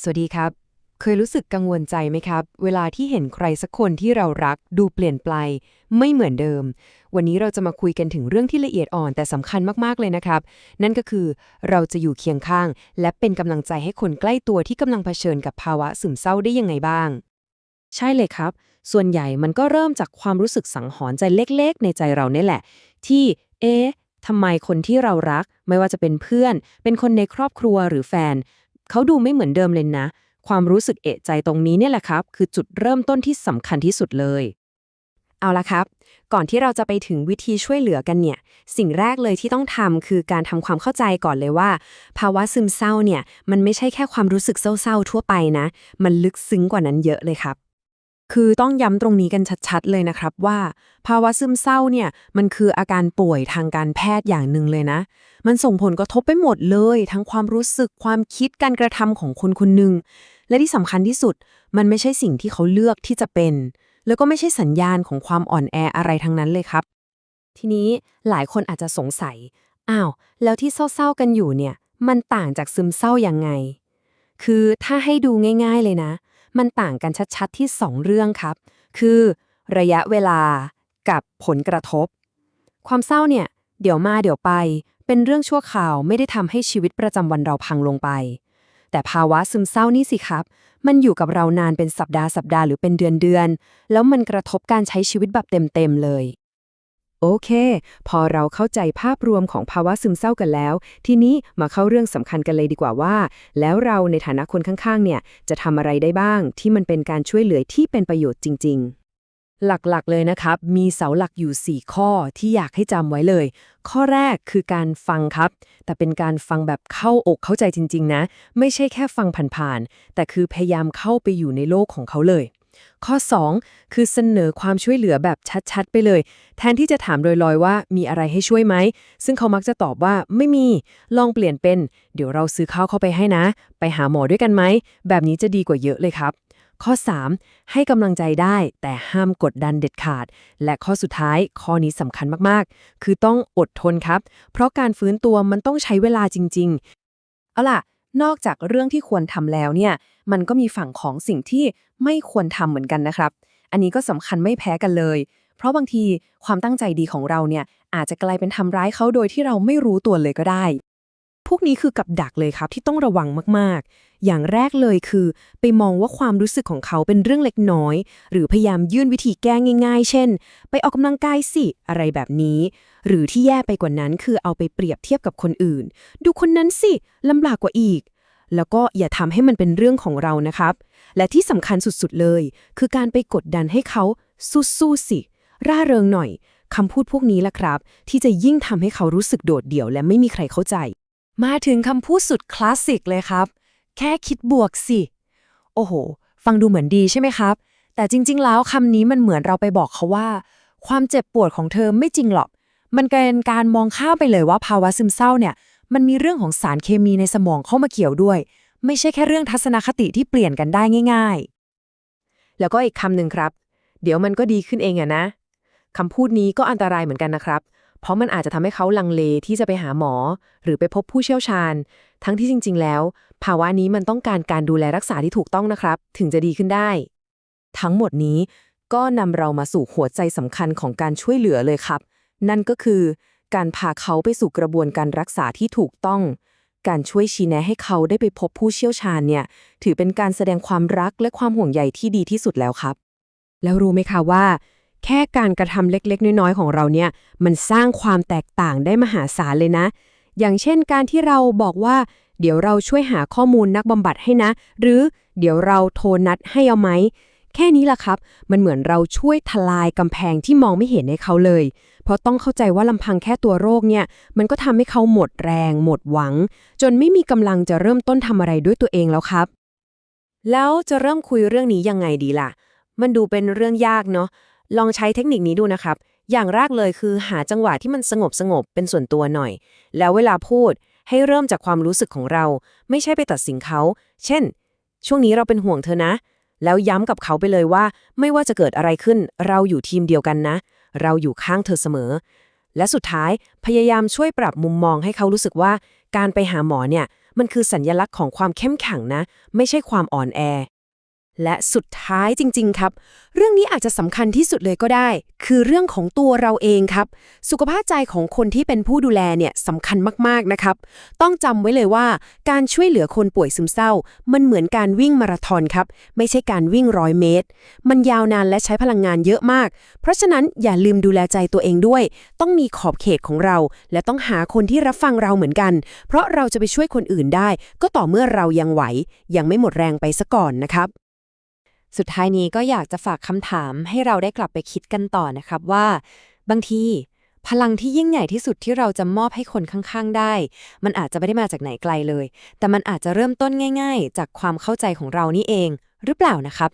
สวัสดีครับ เคยรู้สึกกังวลใจไหมครับ เวลาที่เห็นใครสักคนที่เรารัก ดูเปลี่ยนไปไม่เหมือนเดิม วันนี้เราจะมาคุยกันถึงเรื่องที่ละเอียดอ่อนแต่สำคัญมากๆเลยนะครับ นั่นก็คือเราจะอยู่เคียงข้าง และเป็นกำลังใจให้คนใกล้ตัวที่กำลังเผชิญกับภาวะซึมเศร้าได้ยังไงบ้าง ใช่เลยครับ ส่วนใหญ่มันก็เริ่มจากความรู้สึกสังหรณ์ใจเล็ก ๆ ในใจเราเนี่ยแหละ ที่เอ๊ะทำไมคนที่เรารัก ไม่ว่าจะเป็นเพื่อน เป็นคนในครอบครัวหรือแฟน เขาดูไม่เหมือนเดิมเลยนะ ความรู้สึกเอะใจตรงนี้เนี่ยแหละครับ คือจุดเริ่มต้นที่สำคัญที่สุดเลย เอาละครับ ก่อนที่เราจะไปถึงวิธีช่วยเหลือกันเนี่ย สิ่งแรกเลยที่ต้องทำคือการทำความเข้าใจก่อนเลยว่า ภาวะซึมเศร้าเนี่ย มันไม่ใช่แค่ความรู้สึกเศร้าๆทั่วไปนะ มันลึกซึ้งกว่านั้นเยอะเลยครับ คือต้องย้ำตรงนี้กันชัดๆ เลยนะครับว่า ภาวะซึมเศร้าเนี่ยมันคืออาการป่วยทางการแพทย์อย่างหนึ่งเลยนะ มันส่งผลกระทบไปหมดเลย ทั้งความรู้สึกความคิดการกระทำของคนคนหนึ่งและที่สำคัญที่สุด มันไม่ใช่สิ่งที่เขาเลือกที่จะเป็น แล้วก็ไม่ใช่สัญญาณของความอ่อนแออะไรทั้งนั้นเลยครับ ทีนี้หลายคนอาจจะสงสัยอ้าวแล้วที่เศร้าๆกันอยู่เนี่ย มันต่างจากซึมเศร้ายังไง คือถ้าให้ดูง่าย ๆเลยนะ มันต่างกันชัดๆที่ 2 เรื่องครับ คือ ระยะเวลากับผลกระทบ ความเศร้าเนี่ย เดี๋ยวมาเดี๋ยวไป เป็นเรื่องชั่วคราวไม่ได้ทำให้ชีวิตประจำวันเราพังลงไป แต่ภาวะซึมเศร้านี่สิครับ มันอยู่กับเรานานเป็นสัปดาห์สัปดาห์หรือเป็นเดือนเดือน แล้วมันกระทบการใช้ชีวิตแบบเต็มๆเลย โอเค พอเราเข้าใจภาพรวมของภาวะซึมเศร้ากันแล้ว ทีนี้มาเข้าเรื่องสำคัญกันเลยดีกว่าว่า แล้วเราในฐานะคนข้างๆ เนี่ย จะทำอะไรได้บ้างที่มันเป็นการช่วยเหลือที่เป็นประโยชน์จริง ๆหลักๆ เลยนะครับ มีเสาหลักอยู่ 4 ข้อที่อยากให้จำไว้เลย ข้อแรกคือการฟังครับ แต่เป็นการฟังแบบเข้าอกเข้าใจจริง ๆ นะ ไม่ใช่แค่ฟังผ่านๆ แต่คือพยายามเข้าไปอยู่ในโลกของเขาเลย ข้อ 2 คือเสนอความช่วยเหลือแบบชัดๆ ไปเลย แทนที่จะถามลอยๆว่ามีอะไรให้ช่วยไหม ซึ่งเขามักจะตอบว่าไม่มี ลองเปลี่ยนเป็น เดี๋ยวเราซื้อข้าวเข้าไปให้นะ ไปหาหมอด้วยกันไหม แบบนี้จะดีกว่าเยอะเลยครับ ข้อ 3 ให้กำลังใจได้แต่ห้ามกดดันเด็ดขาด และข้อสุดท้ายข้อนี้สำคัญมากๆ คือต้องอดทนครับ เพราะการฟื้นตัวมันต้องใช้เวลาจริง ๆ เอาล่ะ นอกจากเรื่องที่ควรทำแล้วเนี่ย มันก็มีฝั่งของสิ่งที่ไม่ควรทำเหมือนกันนะครับ อันนี้ก็สำคัญไม่แพ้กันเลย เพราะบางทีความตั้งใจดีของเราเนี่ยอาจจะกลายเป็นทำร้ายเขาโดยที่เราไม่รู้ตัวเลยก็ได้ พวกนี้คือกับดักเลยครับที่ต้องระวังมากๆ อย่างแรกเลยคือ ไปมองว่าความรู้สึกของเขาเป็นเรื่องเล็กน้อย หรือพยายามยื่นวิธีแก้ง่าย ๆ เช่น ไปออกกำลังกายสิอะไรแบบนี้ หรือที่แย่ไปกว่านั้นคือเอาไปเปรียบเทียบกับคนอื่น ดูคนนั้นสิลำบากกว่าอีก แล้วก็อย่าทำให้มันเป็นเรื่องของเรานะครับ และที่สำคัญสุดๆเลย คือการไปกดดันให้เขาสู้ๆสิ ร่าเริงหน่อยคำพูดพวกนี้แหละครับ ที่จะยิ่งทำให้เขารู้สึกโดดเดี่ยว และไม่มีใครเข้าใจ มาถึงคำพูดสุดคลาสสิกเลยครับ แค่คิดบวกสิ โอ้โห ฟังดูเหมือนดีใช่ไหมครับ แต่จริง ๆ แล้วคำนี้มันเหมือนเราไปบอกเขาว่า ความเจ็บปวดของเธอไม่จริงหรอก มันเป็นการมองข้ามไปเลยว่าภาวะซึมเศร้าเนี่ย มันมีเรื่องของสารเคมีในสมองเข้ามาเกี่ยวด้วย ไม่ใช่แค่เรื่องทัศนคติที่เปลี่ยนกันได้ง่าย ๆ แล้วก็อีกคำหนึ่งครับ เดี๋ยวมันก็ดีขึ้นเองอะนะคำพูดนี้ก็อันตรายเหมือนกันนะครับ เพราะมันอาจจะทำให้เขาลังเลที่จะไปหาหมอ หรือไปพบผู้เชี่ยวชาญ ทั้งที่จริง ๆ แล้ว ภาวะนี้มันต้องการการดูแลรักษาที่ถูกต้องนะครับ ถึงจะดีขึ้นได้ ทั้งหมดนี้ก็นำเรามาสู่หัวใจสำคัญของการช่วยเหลือเลยครับ นั่นก็คือ การพาเขาไปสู่กระบวนการรักษาที่ถูกต้อง การช่วยชี้แนะให้เขาได้ไปพบผู้เชี่ยวชาญเนี่ยถือเป็นการแสดงความรักและความห่วงใยที่ดีที่สุดแล้วครับ แล้วรู้ไหมคะว่า แค่การกระทำเล็กๆ น้อยๆ ของเราเนี่ยมันสร้างความแตกต่างได้มหาศาลเลยนะ อย่างเช่นการที่เราบอกว่า เดี๋ยวเราช่วยหาข้อมูลนักบำบัดให้นะ หรือเดี๋ยวเราโทรนัดให้เอาไหม แค่นี้ล่ะครับ มันเหมือนเราช่วยทลายกำแพงที่มองไม่เห็นให้เขาเลย เพราะต้องเข้าใจว่าลำพังแค่ตัวโรคเนี่ย มันก็ทำให้เขาหมดแรง หมดหวัง จนไม่มีกำลังจะเริ่มต้นทำอะไรด้วยตัวเองแล้วครับ แล้วจะเริ่มคุยเรื่องนี้ยังไงดีล่ะ มันดูเป็นเรื่องยากเนาะ ลองใช้เทคนิคนี้ดูนะครับ อย่างแรกเลยคือหาจังหวะที่มันสงบสงบเป็นส่วนตัวหน่อย แล้วเวลาพูดให้เริ่มจากความรู้สึกของเรา ไม่ใช่ไปตัดสินเขา เช่น ช่วงนี้เราเป็นห่วงเธอนะ แล้วย้ำกับเขาไปเลยว่า ไม่ว่าจะเกิดอะไรขึ้น เราอยู่ทีมเดียวกันนะ เราอยู่ข้างเธอเสมอ และสุดท้ายพยายามช่วยปรับมุมมองให้เขารู้สึกว่า การไปหาหมอเนี่ย มันคือสัญญลักษณ์ของความเข้มแข็งนะ ไม่ใช่ความอ่อนแอ และสุดท้ายจริง ๆ ครับ เรื่องนี้อาจจะสำคัญที่สุดเลยก็ได้ คือเรื่องของตัวเราเองครับ สุขภาพใจของคนที่เป็นผู้ดูแลเนี่ยสำคัญมากๆนะครับ ต้องจำไว้เลยว่า การช่วยเหลือคนป่วยซึมเศร้า มันเหมือนการวิ่งมาราธอนครับ ไม่ใช่การวิ่งร้อยเมตร มันยาวนานและใช้พลังงานเยอะมาก เพราะฉะนั้นอย่าลืมดูแลใจตัวเองด้วย ต้องมีขอบเขตของเรา และต้องหาคนที่รับฟังเราเหมือนกัน เพราะเราจะไปช่วยคนอื่นได้ ก็ต่อเมื่อเรายังไหว ยังไม่หมดแรงไปซะก่อนนะครับ สุดท้ายนี้ก็อยากจะฝากคำถามให้เราได้กลับไปคิดกันต่อนะครับว่า บางทีพลังที่ยิ่งใหญ่ที่สุดที่เราจะมอบให้คนข้างๆได้ มันอาจจะไม่ได้มาจากไหนไกลเลย แต่มันอาจจะเริ่มต้นง่าย ๆ จากความเข้าใจของเรานี่เอง หรือเปล่านะครับ